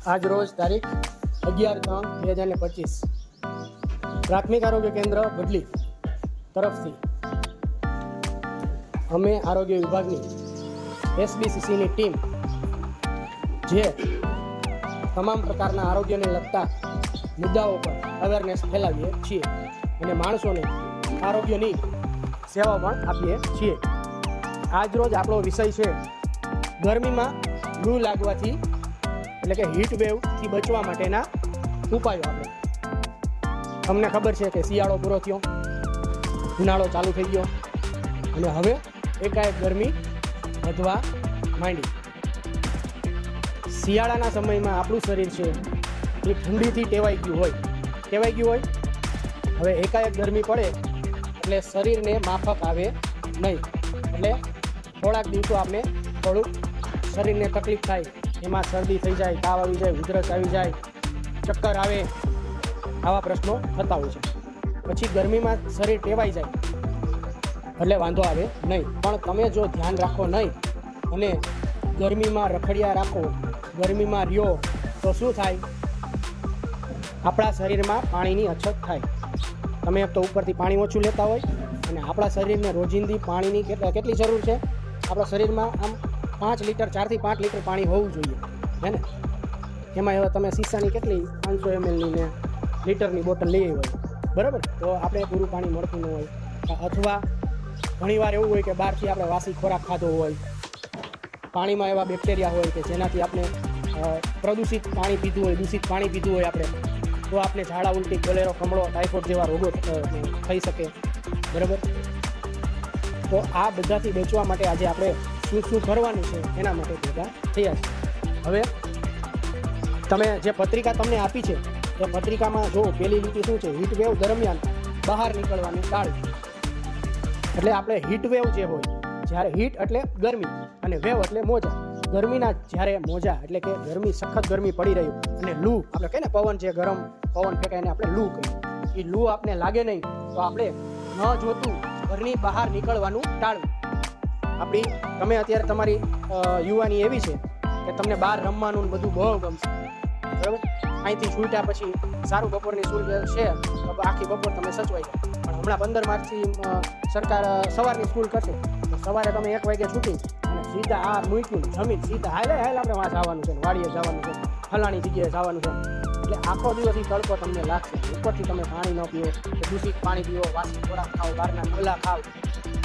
આજ રોજ તારીખ અગિયાર ત્રણ બે હજાર ને પચીસ. પ્રાથમિક આરોગ્ય કેન્દ્ર બદલી તરફથી અમે આરોગ્ય વિભાગની એસબીસીસીની ટીમ જે તમામ પ્રકારના આરોગ્યને લગતા મુદ્દાઓ પર અવેરનેસ ફેલાવીએ છીએ અને માણસોને આરોગ્યની સેવા પણ આપીએ છીએ. આજ રોજ આપણો વિષય છે ગરમીમાં લૂ લાગવાથી એટલે કે હીટ વેવથી બચવા માટેના ઉપાયો આપણે. તમને ખબર છે કે શિયાળો પૂરો થયો, ઉનાળો ચાલુ થઈ ગયો, અને હવે એકાએક ગરમી વધવા માંડી. શિયાળાના સમયમાં આપણું શરીર છે એ ઠંડીથી ટેવાઈ ગયું હોય. ટેવાઈ ગયું હોય? હવે એકાએક ગરમી પડે એટલે શરીરને માફક આવે નહીં. એટલે થોડાક દિવસો આપણે થોડુંક શરીરને તકલીફ થાય. એમાં શરદી થઈ જાય, તાવ આવી જાય, ઉધરસ આવી જાય, ચક્કર આવે આવા પ્રશ્નો થતા હોય છે. પછી ગરમીમાં શરીર ટેવાઈ જાય, એટલે વાંધો આવે નહીં. પણ તમે જો ધ્યાન રાખો નહીં અને ગરમીમાં રખડિયા રાખો, ગરમીમાં રહ્યો, તો શું થાય? આપણા શરીરમાં પાણીની અછત થાય. તમે તો ઉપરથી પાણી ઓછું લેતા હોય અને આપણા શરીરને રોજિંદી પાણીની કેટલી જરૂર છે? આપણા શરીરમાં આમ પાંચ લીટર, ચારથી પાંચ લીટર પાણી હોવું જોઈએ. હે ને? એમાં એવા તમે શીશાની કેટલી પાંચસો એમએલની ને લીટરની બોટલ લઈ હોય બરાબર? તો આપણે પૂરું પાણી મળતું ન હોય. અથવા ઘણીવાર એવું હોય કે બહારથી આપણે વાસી ખોરાક ખાધો હોય. પાણીમાં એવા બેક્ટેરિયા હોય કે જેનાથી આપણે પ્રદૂષિત પાણી પીધું હોય, દૂષિત પાણી પીધું હોય આપણે, તો આપણે ઝાડા ઉલટી, કોલેરો, કમળો, ટાઇફોઇડ જેવા રોગો થઈ શકે. બરાબર? તો આ બધાથી બચવા માટે આજે આપણે શું શું કરવાનું છે એના માટે ભેગા થયા છે. હવે તમે જે પત્રિકા તમને આપી છે, એ પત્રિકામાં જો પેલી લીટી શું છે? હીટ વેવ દરમિયાન બહાર નીકળવાનું ટાળવું એટલે આપણે હીટ વેવ જે હોય, જ્યારે હીટ એટલે ગરમી અને વેવ એટલે મોજા. ગરમીના જ્યારે મોજા એટલે કે ગરમી, સખત ગરમી પડી રહ્યું અને લૂ આપણે કહીએ ને, પવન જે ગરમ પવન ફેંકાય એને આપણે લૂ કહીએ. એ લૂ આપણે લાગે નહીં તો આપણે ન જોતું ઘરની બહાર નીકળવાનું ટાળવું. આપણી તમે અત્યારે તમારી યુવાની એવી છે કે તમને બહાર રમવાનું બધું બહુ ગમશે. બરાબર? અહીંથી છૂટ્યા પછી સારું બપોરની સ્કૂલ છે આખી બપોર તમે સચવાઈ જાય પણ હમણાં પંદર માર્ચથી સરકાર સવારની સ્કૂલ કરશે. સવારે તમે એક વાગે છૂટી અને સીધા આ મૂક્યું જમીન, સીધા હાલે, હાલ આપણે વાં જવાનું છે વાડીએ જવાનું છે, ફલાણી જગ્યાએ જવાનું છે. એટલે આખો દિવસ એ તડકો તમને લાગશે. ઉપરથી તમે પાણી ન પીઓ દૂષિત પાણી પીઓ, વાસી ખોરાક ખાઓ, બહારના ગોલા ખાઓ.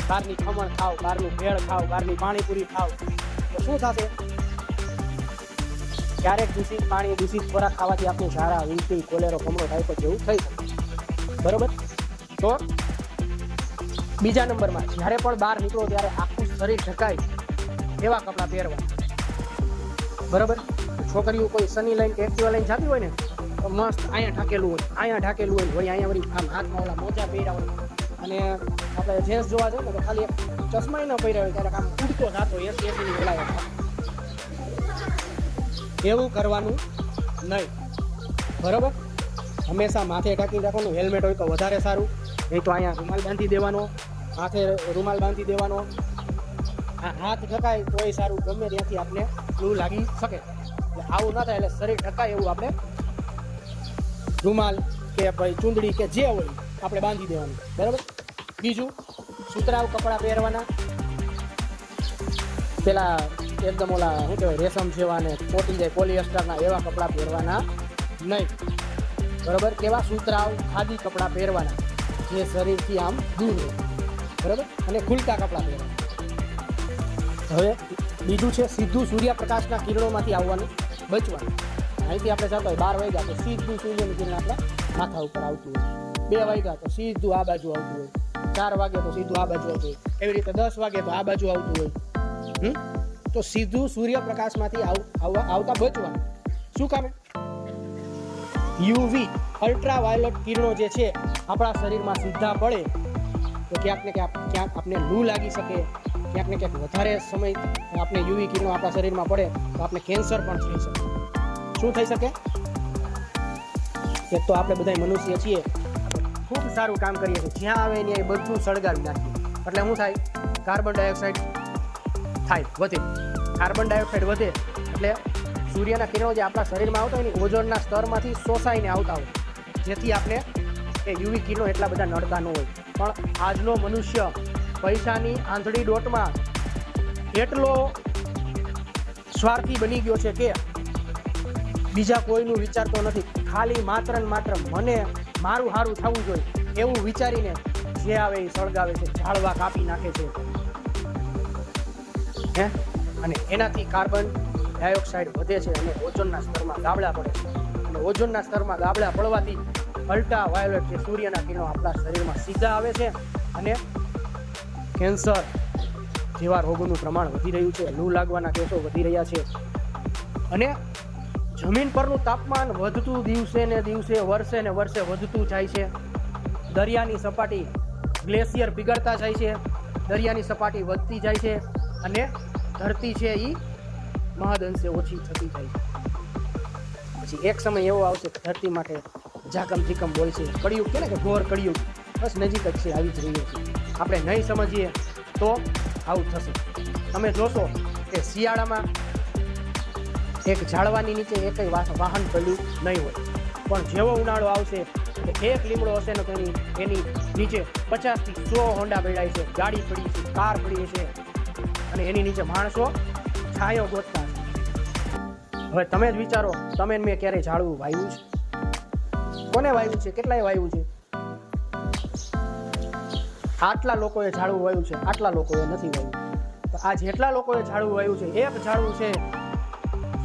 બહારની ખમણ ખાવ બહારનું ભેળ ખાવ બહારની પાણીપુરી ખાવ તો શું થશે? ક્યારેક દૂષિત પાણી, દૂષિત ખોરાક ખાવાથી આપણું ઝાડા ઉલટી કોલેરો, કમળો ટાઈફોઇડ જેવું થઈ શકે. બરોબર? તો બીજા નંબરમાં, જ્યારે પણ બહાર નીકળો ત્યારે આખું શરીર ઢકાય એવા કપડાં પહેરવા. બરોબર? છોકરીઓ કોઈ સની લાઈન એક્ટિવા લાઈન જતી હોય ને, તો મસ્ત અહીંયા ઢાકેલું હોય, અહીંયા ઢાકેલું હોય વળી અહીંયા વળી આમ હાથમાં ઓલા મોજા પહેર્યા હોય. અને આપણે જેન્ટ્સ જોવા જઈએ ને તો ખાલી ચશ્મા ન પહેર્યા હોય ત્યારે આમ ઉડતો થતો એસી એસીની ઓલા એવું કરવાનું નહીં. બરોબર? હંમેશા માથે ઢાંકી રાખવાનું. હેલ્મેટ હોય તો વધારે સારું. નહીં તો અહીંયા રૂમાલ બાંધી દેવાનો. માથે રૂમાલ બાંધી દેવાનો. હાથ ઢકાય તોય સારું. ગમે ત્યાંથી આપણે એવું લાગી શકે. એટલે આવું ના થાય એટલે શરીર ઢકાય એવું આપણે રૂમાલ કે ભાઈ ચૂંદડી કે જે હોય, આપણે બાંધી દેવાનું. બરાબર? બીજું સુતરાવ કપડાં પહેરવાના. પેલા એકદમ ઓલા, શું કહેવાય, રેશમ જેવા ને પોટી જાય પોલિએસ્ટરના એવા કપડાં પહેરવાના નહીં. બરાબર? કેવા? સુતરાવ ખાદી કપડાં પહેરવાના, જે શરીરથી આમ દૂર રહે બરાબર? અને ખુલતા કપડાં પહેરવાના. હવે બીજું છે સીધું સૂર્યપ્રકાશના કિરણોમાંથી આવવાનું, બચવાનું. અહીંથી આપણે જતા હોય બાર વાગ્યા તો સીધું સૂર્યનું કિરણ આપણા માથા ઉપર આવતું હોય. બે વાગ્યા તો સીધું આ બાજુ આવતું હોય. ચાર વાગે તો સીધું આ બાજુ આવતું હોય. એવી રીતે દસ વાગે તો આ બાજુ આવતું હોય? તો સીધું સૂર્યપ્રકાશમાંથી આવતા બચવાનું શું કામ? યુવી અલ્ટ્રાવાયોલેટ કિરણો જે છે, આપણા શરીરમાં સીધા પડે. તો ક્યાંક ને ક્યાંક ક્યાંક આપણે લૂ લાગી શકે. ક્યાંક ને ક્યાંક વધારે સમય આપણે યુવી કિરણો આપણા શરીરમાં પડે, તો આપણે કેન્સર પણ થઈ શકે. શું થઈ શકે? એક તો આપણે બધા મનુષ્ય છીએ. ખૂબ સારું કામ કરીએ છીએ. જ્યાં આવે ત્યાં બધું સળગાવી નાખીએ. એટલે શું થાય? કાર્બન ડાયોક્સાઇડ થાય, વધે. કાર્બન ડાયોક્સાઇડ વધે એટલે સૂર્યના કિરણો જે આપણા શરીરમાં આવતા હોય ને, ઓઝોનના સ્તરમાંથી શોષાઈને આવતા હોય. જેથી આપણે એ યુવી કિરણો એટલા બધા નડતા ન હોય. પણ આજનો મનુષ્ય પૈસાની આંધળી દોટમાં એટલો સ્વાર્થી બની ગયો છે કે બીજા કોઈનું વિચારતો નથી. ખાલી માત્ર ને માત્ર મને મારું સારું થવું જોઈએ. એવું વિચારીને જે આવે એ સળગાવે છે, ઝાડવા કાપી નાખે છે. હે? અને એનાથી કાર્બન ડાયોક્સાઇડ વધે છે અને ઓઝોનના સ્તરમાં ગાબડા પડે છે. અને ઓઝોનના સ્તરમાં ગાબડા પડવાથી અલ્ટ્રા વાયોલેટ જે સૂર્યના કિરણો આપણા શરીરમાં સીધા આવે છે અને કેન્સર જેવા રોગોનું પ્રમાણ વધી રહ્યું છે. લૂ લાગવાના કેસો વધી રહ્યા છે. અને જમીન પરનું તાપમાન વધતું દિવસે ને દિવસે, વર્ષે ને વર્ષે વધતું જાય છે. દરિયાની સપાટી ગ્લેશિયર પીગળતા જાય છે. દરિયાની સપાટી વધતી જાય છે અને ધરતી છે એ મહદઅંશે ઓછી થતી જાય છે. પછી એક સમય એવો આવશે કે ધરતી માટે જાકમ જીકમ બોલશે કળિયુગ કે ને કે ઘોર કળિયુગ. બસ નજીક જ છે, આવી જ રહ્યું છે. આપણે નહીં સમજીએ તો આવું થશે. તમે જોશો કે શિયાળામાં એક ઝાડવાની નીચે એકય વા- વાહન પડ્યું નહીં હોય. પણ જેવો ઉનાળો આવશે એક લીમડો હશે ને તેની એની નીચે પચાસથી સો હોન્ડા પડ્યા છે. ગાડી પડી છે, કાર પડી છે. અને એની નીચે માણસો છાયો ગોતતા હવે તમે જ વિચારો, તમે મેં ક્યારેય ઝાડવું વાવ્યું છે? કોને વાવ્યું છે? કેટલાય વાવ્યું છે? આટલા લોકોએ ઝાડવું વાવ્યું છે, આટલા લોકોએ નથી વાવ્યું આ જેટલા લોકોએ ઝાડવું વાવ્યું છે, એક ઝાડવું છે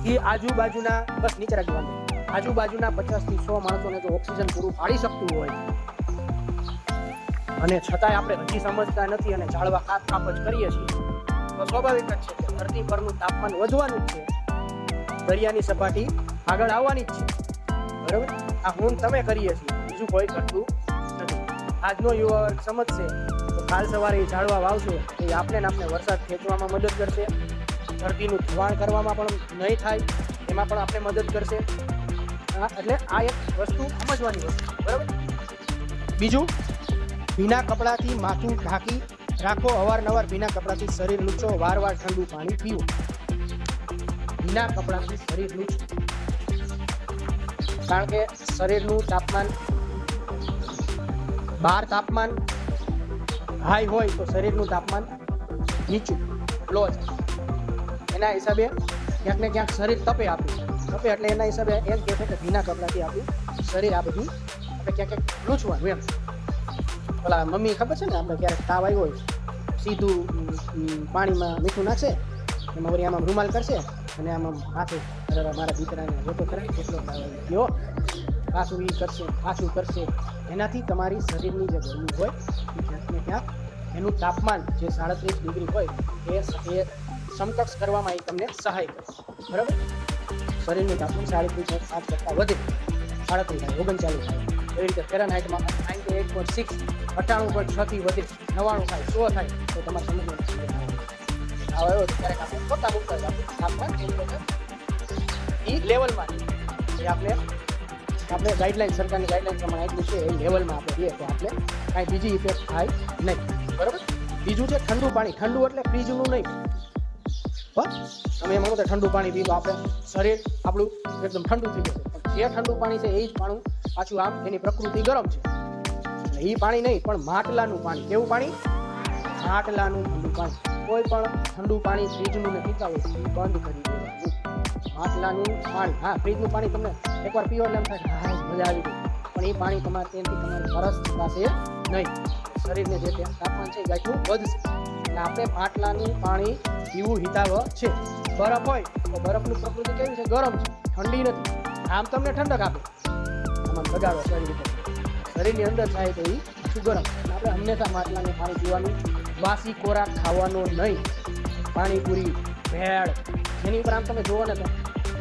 એ આજુબાજુના, બસ નીચે રાખવાનું આજુબાજુના પચાસથી સો માણસોને જો ઓક્સિજન પૂરું પાડી શકતું હોય, અને છતાંય આપણે હજી સમજતા નથી અને ઝાડવા કાપ કાપ જ કરીએ છીએ, તો સ્વાભાવિક જ છે કે ધરતી પરનું તાપમાન વધવાનું જ છે. દરિયાની સપાટી આગળ આવવાની જ છે. બરાબર? આ હું તમે કરીએ છીએ. બીજું કોઈ કરતું નથી. આજનો યુવા સમજશે. તો કાલ સવારે ઝાડવા વાવશે, તો એ આપણે ને આપણે વરસાદ ખેંચવામાં મદદ કરશે. ધરતીનું ધોવાણ કરવામાં પણ નહીં થાય, એમાં પણ આપણે મદદ કરશે. એટલે આ એક વસ્તુ સમજવાની વસ્તુ, બરાબર? બીજું, ભીના કપડાથી માથું ઢાંકી રાખો, અવારનવાર ભીના કપડાથી શરીર વાર વાર ઠંડુ પાણી પીવું. ભીના કપડાથી શરીર લૂછો કારણ કે શરીરનું તાપમાન બહાર તાપમાન હાઈ હોય તો શરીરનું તાપમાન નીચું, લો જાય એના હિસાબે ક્યાંક ને ક્યાંક શરીર તપે આપ્યું તપે એટલે એના હિસાબે એમ કહે છે કે ભીના કપડાથી આપણું શરીર આ બધું આપણે ક્યાંક ક્યાંક લૂછવાનું એમ. પેલા મમ્મી ખબર છે ને આપણે ક્યારેક તાવ આવ્યો હોય, સીધું પાણીમાં મીઠું નાખશે, એમાં વળી આમાં રૂમાલ કરશે અને આમાં માથે અરે મારા દીકરાને જોતો કરે કેટલો તાવ ગયો. પાછું એ કરશે પાછું કરશે. એનાથી તમારી શરીરની જે ગરમી હોય, એ ક્યાંક ને ક્યાંક એનું તાપમાન જે સાડત્રીસ ડિગ્રી હોય, એ એ સમકક્ષ કરવામાં એ તમને સહાય કરશે. બરાબર? શરીરનું તાપમાન સાડત્રીસ સાત કરતાં વધે. સાડત્રીસ થાય ઓગણચાલીસ થાય. એવી રીતે ફેરનહાઇટમાં નાઇન્ટી એટ પોઈન્ટ સિક્સ અઠ્ઠાણું પોઈન્ટ છથી વધે. નવ્વાણું થાય, સો થાય, તો તમારે સમજવાનું આવો એવો ક્યારેક આપણે પોતા તાપમાન એ લેવલમાં જે આપણે આપણે ગાઈડલાઈન સરકારની ગાઈડલાઈન પ્રમાણે આપી છે, એ લેવલમાં આપણે દઈએ તો આપણે કાંઈ બીજી ઇફેક્ટ થાય નહીં. બરાબર? બીજું છે ઠંડુ પાણી. ઠંડુ એટલે ફ્રીજનું નહીં. તમે એમ તો ઠંડુ પાણી પીવું આપણે શરીર આપણું એકદમ ઠંડુ થઈ જશે પણ જે ઠંડુ પાણી છે એ જ પાણું પાછું આમ એની પ્રકૃતિ ગરમ છે. એ પાણી નહીં, પણ માટલાનું પાણી. કેવું પાણી? માટલાનું ઠંડુ પાણી. કોઈ પણ ઠંડુ પાણી ફ્રીજનું ને પીતા હોય એ બંધ કરી દેવાનું. માટલાનું પાણી. હા, ફ્રીજનું પાણી તમને એકવાર પીવો એટલે એમ થાય હા મજા આવી ગઈ. પણ એ પાણી તમારે તેનાથી તમારે તરસ થશે નહીં. શરીરને જે તે તાપમાન છે એ ગાંઠવું વધશે. આપણે પાટલાની પાણી પીવું હિતાવ છે. બરફ હોય તો બરફની પ્રકૃતિ કેવી છે? ગરમ છે. ઠંડી નથી. આમ તમને ઠંડક આપે. આમાં બગાડો શરીર ઉપર શરીરની અંદર થાય તો એ ગરમ આપણે હંમેશા માટલાની પાણી પીવાનું. વાસી ખોરાક ખાવાનો નહીં. પાણીપુરી, ભેળ, જેની ઉપર આમ તમે જુઓ ને તો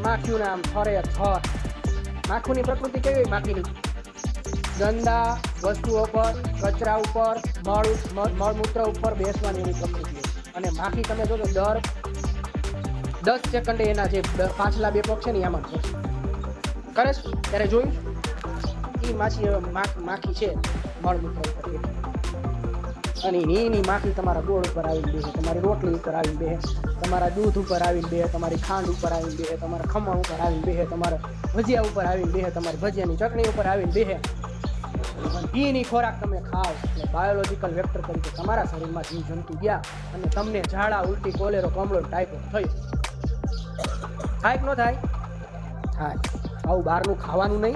માખ્યું ને આમ ફરે, થર. માખુની પ્રકૃતિ કેવી? માખીની. ગંદા વસ્તુઓ પર, કચરા ઉપર મળ મળ- મળમૂત્ર ઉપર બેસવાની એની પ્રકૃતિ અને માખી તમે જોજો, દર દસ સેકન્ડે એના જે પાછલા બે પગ છે ને, એમાં કરે ત્યારે જોયું? એ માછી માખી છે મળમૂત્ર ઉપર અને એની માખી તમારા ગોળ ઉપર આવીને બેસે, તમારી રોટલી ઉપર આવીને બેસે, તમારા દૂધ ઉપર આવીને બે તમારી ખાંડ ઉપર આવીને બેસે, તમારા ખમણ ઉપર આવીને બેસે, તમારા ભજીયા ઉપર આવીને બેસે, તમારી ભજીયાની ચટણી ઉપર આવીને બે ઘીની ખોરાક તમે ખાઓ એટલે બાયોલોજીકલ વેક્ટર તરીકે તમારા શરીરમાં જીવ જંતુ ગયા અને તમને ઝાડા, ઉલટી, કોલેરો, કમળો ટાઈફોઇડ થયો. થાય ન થાય? થાય. આવું બહારનું ખાવાનું નહીં.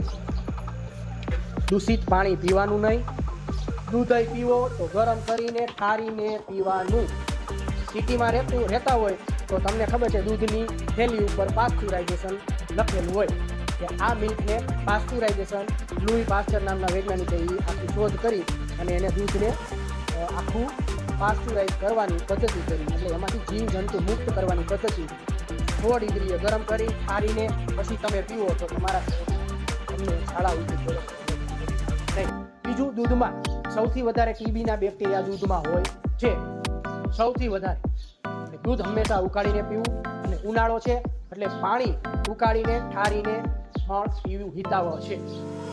દૂષિત પાણી પીવાનું નહીં. દૂધ પીવો તો ગરમ કરીને ઠારીને પીવાનું. સિટીમાં રહેતું રહેતા હોય તો તમને ખબર છે દૂધની થેલી ઉપર પાસ્ચ્યુરાઇઝેશન લખેલું હોય. કે આ મિલ્કને પાસ્ચ્યુરાઇઝેશન લુઈ પાસ્ચર નામના વૈજ્ઞાનિકે એ આખી શોધ કરી અને એને દૂધને આખું પાસ્ચ્યુરાઇઝ કરવાની પદ્ધતિ કરી. એટલે એમાંથી જીવ જંતુ મુક્ત કરવાની પદ્ધતિ. સો ડિગ્રીએ ગરમ કરી ઠારીને પછી તમે પીવો તો તમારા તમને ઝાડા ઉઠી બીજું દૂધમાં સૌથી વધારે ટીબીના બેક્ટેરિયા દૂધમાં હોય છે. સૌથી વધારે. દૂધ હંમેશા ઉકાળીને પીવું. અને ઉનાળો છે, એટલે પાણી ઉકાળીને ઠારીને પણ એવી હિતાવહ છે.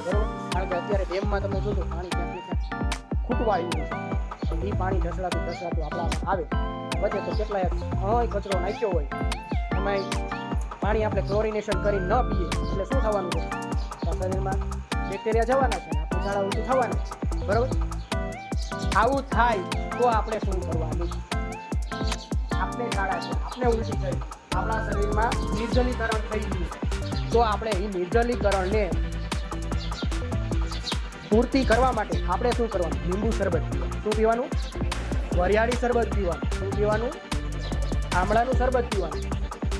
બરોબર? કારણ કે અત્યારે ડેમમાં તમે જોજો, પાણી ક્યાંક ક્યાંક ખૂટવા આવ્યું છે. એ પાણી ઢસડાતું ઢસડાતું આપણામાં આવે. વચ્ચે તો કેટલાય ઘણોય કચરો નાખ્યો હોય. એમાં પાણી આપણે ક્લોરિનેશન કરી ન પીએ, એટલે શું થવાનું છે? શરીરમાં બેક્ટેરિયા જવાના છે આપણે ઝાડા ઊંચું થવાના છે. બરોબર? આવું થાય તો આપણે શું કરવાનું? આપણે ઝાડા છે, આપણે ઊંચું થઈ આપણા શરીરમાં નિર્જલીકરણ થઈ ગયું તો આપણે એ નિર્જલીકરણને પૂર્તિ કરવા માટે આપણે શું કરવાનું? લીંબુ શરબત શું પીવાનું? વરિયાળી શરબત પીવાનું. શું પીવાનું? આમળાનું શરબત પીવાનું.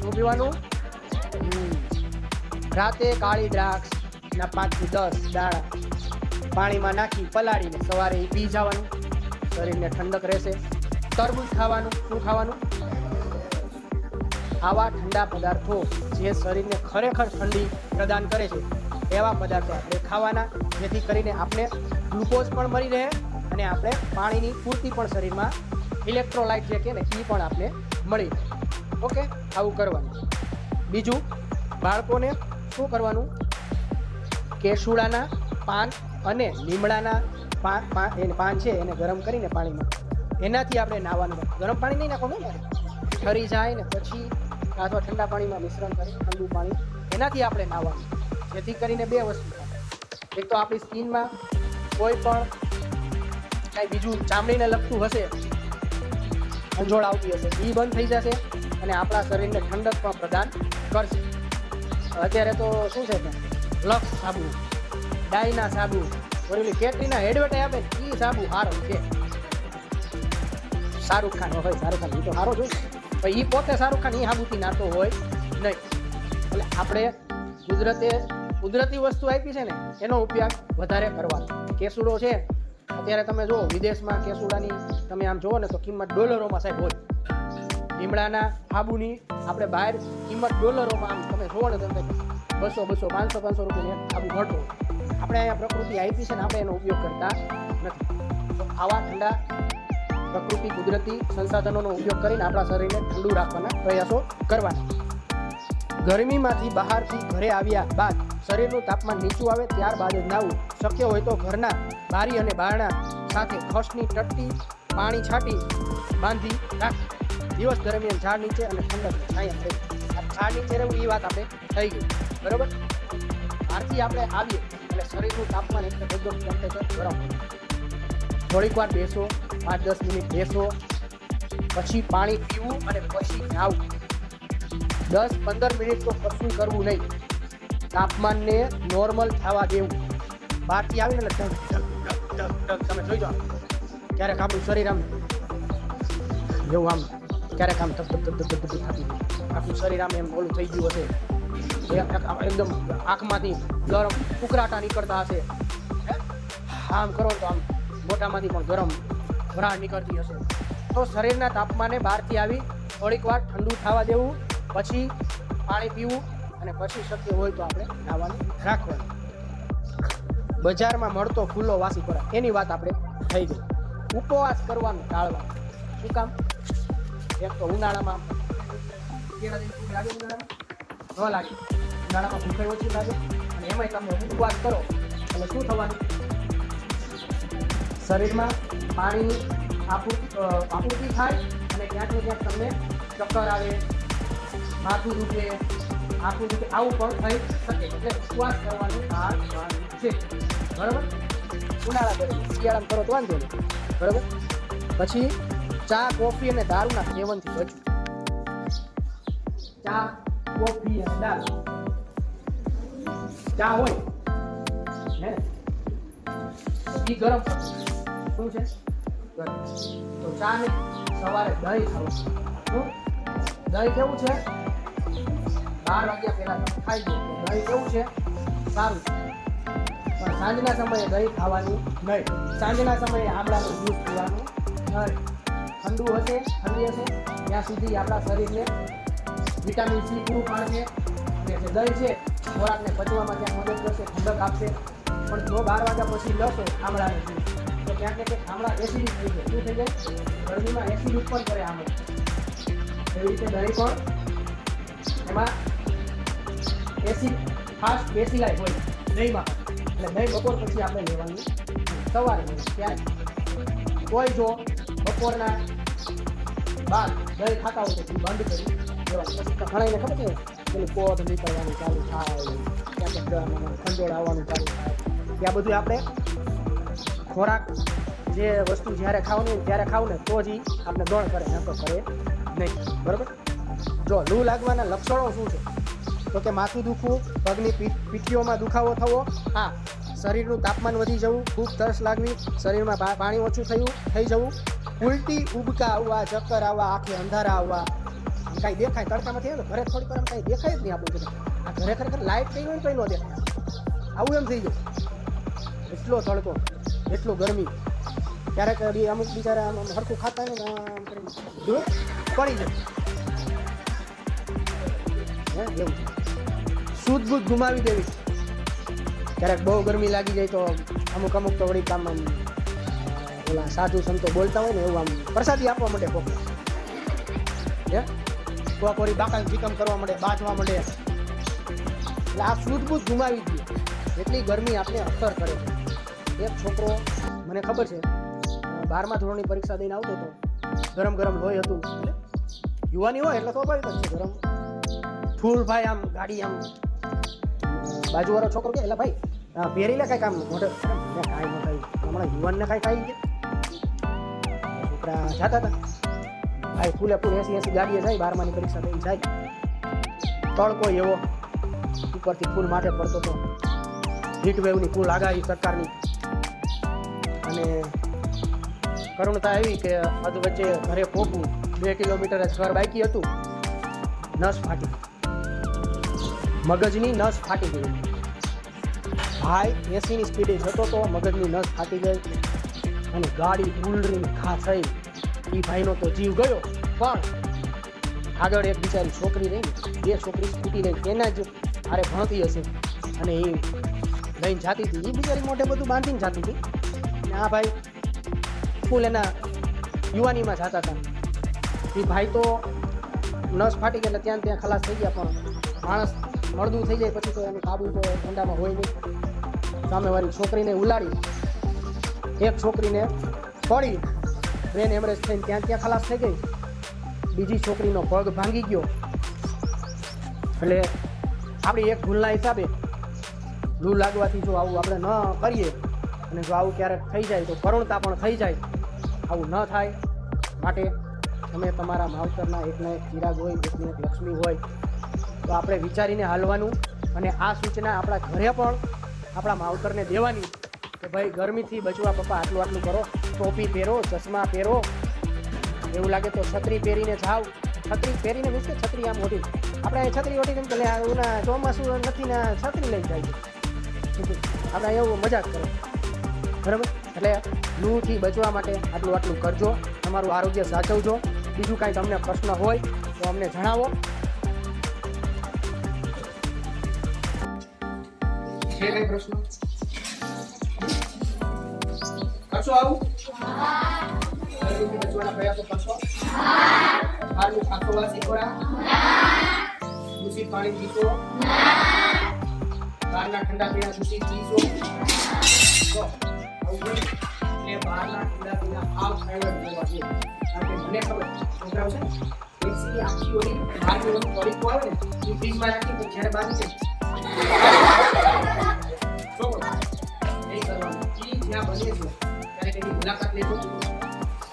શું પીવાનું? રાતે કાળી દ્રાક્ષ ના પાંચથી દસ દાણા પાણીમાં નાખી પલાળીને સવારે પી જવાનું. શરીરને ઠંડક રહેશે. તરબૂચ ખાવાનું. શું ખાવાનું? આવા ઠંડા પદાર્થો જે શરીરને ખરેખર ઠંડી પ્રદાન કરે છે, એવા પદાર્થો આપણે ખાવાના, જેથી કરીને આપણે ગ્લુકોઝ પણ મળી રહે અને આપણે પાણીની પૂર્તિ પણ શરીરમાં ઇલેક્ટ્રોલાઇટ જે કે ને એ પણ આપણે મળી રહે. ઓકે? આવું કરવાનું. બીજું, બાળકોને શું કરવાનું? કેસુડાના પાન અને લીમડાના પાન પાન છે, એને ગરમ કરીને પાણીમાં. એનાથી આપણે નાહવાનું ગરમ પાણી નહીં નાખવાનું ને? ઠરી જાય ને પછી અથવા ઠંડા પાણીમાં મિશ્રણ કરી, ઠંડુ પાણી. એનાથી આપણે નાહવાનું જેથી કરીને બે વસ્તુ થાય. એક તો આપણી સ્કિનમાં કોઈ પણ કાંઈ બીજું ચામડીને લગતું હશે, અંજોળ આવતી હશે એ બંધ થઈ જશે અને આપણા શરીરને ઠંડક પણ પ્રદાન કરશે. અત્યારે તો શું છે લક્ષ સાબુ, ડાયના સાબુ ઓલી કેટરીના એડવર્ટાઈ આપે એ સાબુ સારો છે. શાહરૂખ ખાન હોય શાહરૂખ ખાન. એ તો સારો જોઈ પણ એ પોતે શાહરુખ ખાન એ હાબુથી નાતો હોય નહીં. એટલે આપણે કુદરતે, કુદરતી વસ્તુ આપી છે ને, એનો ઉપયોગ વધારે કરવાનો. કેસુડો છે, અત્યારે તમે જુઓ, વિદેશમાં કેસુડાની તમે આમ જુઓ ને તો કિંમત ડોલરોમાં સાહેબ હોય. લીમડાના હાબુની આપણે બહાર કિંમત ડોલરોમાં આમ તમે જુઓ ને તમે બસો બસો, પાંચસો પાંચસો રૂપિયાની આબુ મળતો આપણે અહીંયા પ્રકૃતિ આપી છે ને આપણે એનો ઉપયોગ કરતા નથી. આવા ઠંડા પ્રકૃતિ, કુદરતી સંસાધનોનો ઉપયોગ કરીને આપણા શરીરને ઠંડુ રાખવાના પ્રયાસો કરવાના. ગરમીમાંથી બહારથી ઘરે આવ્યા બાદ શરીરનું તાપમાન નીચું આવે ત્યારબાદ જ નાવું શક્ય હોય તો ઘરના બારી અને બારણા સાથે ખસની ટટ્ટી પાણી છાંટી બાંધી રાખવી. દિવસ દરમિયાન ઝાડ નીચે અને ઠંડક છાયા થઈ ઝાડ નીચે રહેવું એ વાત આપણે થઈ ગઈ. બરોબર? બહારથી આપણે આવીએ એટલે શરીરનું તાપમાન એટલે એકદમ ટેમ્પરેચર ગરમ. થોડીક વાર બેસો. પાંચ દસ મિનિટ બેસો, પછી પાણી પીવું અને પછી નાવું દસ પંદર મિનિટ તો કશું કરવું નહીં. તાપમાનને નોર્મલ થવા દેવું. બહારથી આવીને એટલે ઢગ ઢગ તમે જોઈ જાઓ. ક્યારેક આપણું શરીર આમ જેવું આમ ક્યારેક આમ ધક ધક ધક ધક થતું આપણું શરીર આમ એમ ઓલું થઈ ગયું હશે. એકદમ આંખમાંથી ગરમ ઉકરાટા નીકળતા હશે. આમ કરો તો આમ મોટામાંથી પણ ગરમ વરાળ નીકળતી હશે. તો શરીરના તાપમાને બહારથી આવી થોડીક વાર ઠંડુ થવા દેવું, પછી પાણી પીવું અને પછી શક્ય હોય તો આપણે નાવાનું રાખવાનું. બજારમાં મળતો ખુલ્લો વાસી ખોરાક. એની વાત આપણે થઈ ગઈ. ઉપવાસ કરવાનું ટાળવાનું શું કામ? એક તો ઉનાળામાં ન લાગે. ઉનાળામાં ભૂખાઈ ઓછી લાગે. અને એમાંય તમે ઉપવાસ કરો. એટલે શું થવાનું? શરીરમાં પાણીની આપૂર્તિ થાય અને ક્યાંક ને ક્યાંક તમને ચક્કર આવે માથું દુખે આખું દુખે આવું પણ થઈ શકે. એટલે ઉપવાસ કરવાનું આ છે. બરાબર? ઉનાળા દરમિયાન શિયાળામાં કરો તો વાંધો નહીં. બરાબર? પછી ચા, કોફી અને દારૂના સેવનથી બચવું ચા, કોફી અને દારૂ ચા હોય, હે ઈ ગરમ શું છે? તો ચા ને સવારે દહીં ખાવું. દહીં કેવું છે? બાર વાગ્યા પહેલા ખાઈ દો દહીં કેવું છે? સારું. પણ સાંજના સમયે દહીં ખાવાનું નહીં. સાંજના સમયે આમળાનું જ્યુસ પીવાનું નહીં. ઠંડુ હશે, ઠંડી હશે, ત્યાં સુધી આપણા શરીરને વિટામિન સી પૂરું પાડશે. જે દહીં છે, ખોરાકને પચવામાં ત્યાં મદદ કરશે, ઠંડક આપશે. પણ જો બાર વાગ્યા પછી લશો આમળાને જ્યુસ ક્યાંક ને ક્યાંક આમળા એસિડિક થઈ જાય? ગરમીમાં એસિડ ઉત્પન્ન કરે આમળા એવી રીતે દહીં પણ એમાં એસિડ ફાસ્ટ બેસીલાય હોય. દહીંમાં. એટલે દહીં બપોર આપણે લેવાનું સવારે. ત્યારે કોઈ જો બપોરના બાદ ખાતા હોય તો બંધ કરી દેવાનું. પછી ખબર કે પેલું કોટ નીકળવાનું થાય આવવાનું ચાલુ થાય. ત્યાં બધું આપણે ખોરાક જે વસ્તુ જ્યારે ખાવાનું ત્યારે ખાવ ને તો જ આપણે દોડ કરે ન તો કરે નહીં. બરાબર? જો લૂ લાગવાના લક્ષણો શું છે? તો કે માથું દુખવું, પગની પીઠીઓમાં દુખાવો થવો, હા, શરીરનું તાપમાન વધી જવું, ખૂબ તરસ લાગવી, શરીરમાં પાણી ઓછું થયું, થઈ જવું, ઉલટી ઉબકા આવવા, ચક્કર આવવા, આંખે અંધારા આવવા, કાંઈ દેખાય તડકામાં થયું ને ઘરે થોડી વાર કાંઈ દેખાય જ નહીં આપણું આ ઘરે ખરેખર લાઇટ થઈ હોય ને તો ન દેખાય. આવું એમ થઈ જાય એટલો તડકો. એટલો ગરમી. ક્યારેક અમુક બિચારા આમ હરખું ખાતા ને પડી જાય. એવું. શુદ્ધ બુદ્ધ ગુમાવી દેવી. ક્યારેક બહુ ગરમી લાગી જાય તો અમુક અમુક તો વળી કામ આમ ઓલા સાધુ સંતો બોલતા હોય ને એવું આમ પ્રસાદી આપવા માટે કોક. હે? કોક વળી બાકા જીકમ કરવા માટે બાજવા માટે એટલે આ શુદ્ધ બુદ્ધ ગુમાવી દઈએ એટલી ગરમી આપણે અસર કરે છે. એક છોકરો મને ખબર છે. બારમા ધોરણની પરીક્ષા દઈને આવતો હતો. ગરમ ગરમ લોહી હતું. યુવાની હોય એટલે સ્વાભાવિક જ છે ગરમ. ફૂલ ભાઈ આમ, ગાડી આમ. બાજુવાળો છોકરો કે એટલે ભાઈ પહેરી લે કાંઈક આમ મોઢે કાંઈ કાંઈ હમણાં યુવાનને કાંઈ કાંઈ કે છોકરા જાતા હતા. ભાઈ ફૂલે ફૂલ એસી એસી ગાડીએ જાય, બારમાની પરીક્ષા દઈને જાય. તડકો એવો. ઉપરથી ફૂલ માથે પડતો હતો. હીટ વેવની ફૂલ આગાહી સરકારની. અને કરુણતા આવી કે અધ વચ્ચે ઘરે પહોંચવું બે કિલોમીટર સ્વર બાકી હતું. નસ ફાટી મગજની નસ ફાટી ગઈ. ભાઈ એસીની સ્પીડે જતો તો મગજની નસ ફાટી ગઈ અને ગાડી ઉલરીને ખા થઈ. એ ભાઈનો તો જીવ ગયો. પણ આગળ એક બિચારી છોકરી રહી બે છોકરી સ્કૂટી લઈને એના જ મારે ભણતી હશે. અને એ લઈને જાતી હતી. એ બિચારી મોઢે બધું બાંધીને જાતી હતી. આ ભાઈ ફૂલ એના યુવાનીમાં જતા હતા એ ભાઈ તો નસ ફાટી ગઈ એટલે ત્યાં ત્યાં ખલાસ થઈ ગયા, પણ માણસ મળદું થઈ જાય પછી તો એનું કાબુ તો ઠંડામાં હોય નહીં. સામેવાળી છોકરીને ઉલાડી એક છોકરીને પડી. બ્રેન એમરેજ થઈને ત્યાં ત્યાં ખલાસ થઈ ગઈ. બીજી છોકરીનો પગ ભાંગી ગયો. એટલે આપણી એક ભૂલના હિસાબે લૂ લાગવાથી જો આવું આપણે ન કરીએ અને જો આવું ક્યારેક થઈ જાય તો કરુણતા પણ થઈ જાય. આવું ન થાય. માટે તમે તમારા માવતરના એકના એક ચિરાગ હોય, એકને એક લક્ષ્મી હોય, તો આપણે વિચારીને હાલવાનું. અને આ સૂચના આપણા ઘરે પણ આપણા માવતરને દેવાની. કે ભાઈ, ગરમીથી બચવા પપ્પા, આટલું આટલું કરો. ટોપી પહેરો, ચશ્મા પહેરો. એવું લાગે તો છત્રી પહેરીને જાઓ. છત્રી પહેરીને મીન્સ કે છત્રી આમ ઓઢી. આપણે છત્રી ઓઢી કેમ કે ચોમાસું નથી ને છત્રી લઈ જાય આપણે એવું મજાક કરો. બરાબર? એટલે લૂથી બચવા માટે આટલું આટલું કરજો, તમારું આરોગ્ય સાચવજો. બીજું કાંઈ તમને પ્રશ્ન હોય તો અમને જણાવો. પ્રશ્ન? કરશો બહારનું ઠંડા પીણા દૂષિત પીશો? ખાવા જ લેવા જોઈએ. કારણ કે મને ખબર છે છે ને ને, એ તો જ્યાં બને છે, ત્યારે તેની મુલાકાત લેજો.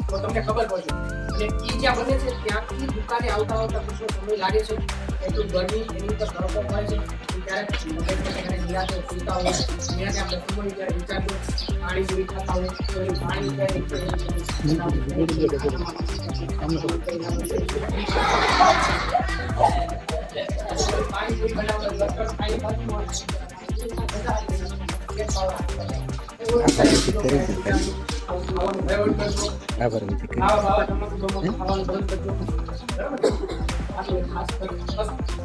તો તમને ખબર પડશે. અને ઈ જ્યાં બને છે, ત્યાંથી દુકાને આવતા આવતા કેટલો સમય લાગે છે. એટલું ગરમી એની ઉપર તડકો પડે છે. ક્યારેક મગજમાં નિરાંતે સૂતા હોય નિરાંતે આપણે સમય ત્યારે વિચારજો પાણી પૂરી ખાતા હોય પાણી પાણી પૂરી કરજો આભાર વિધિ કરી ખાવા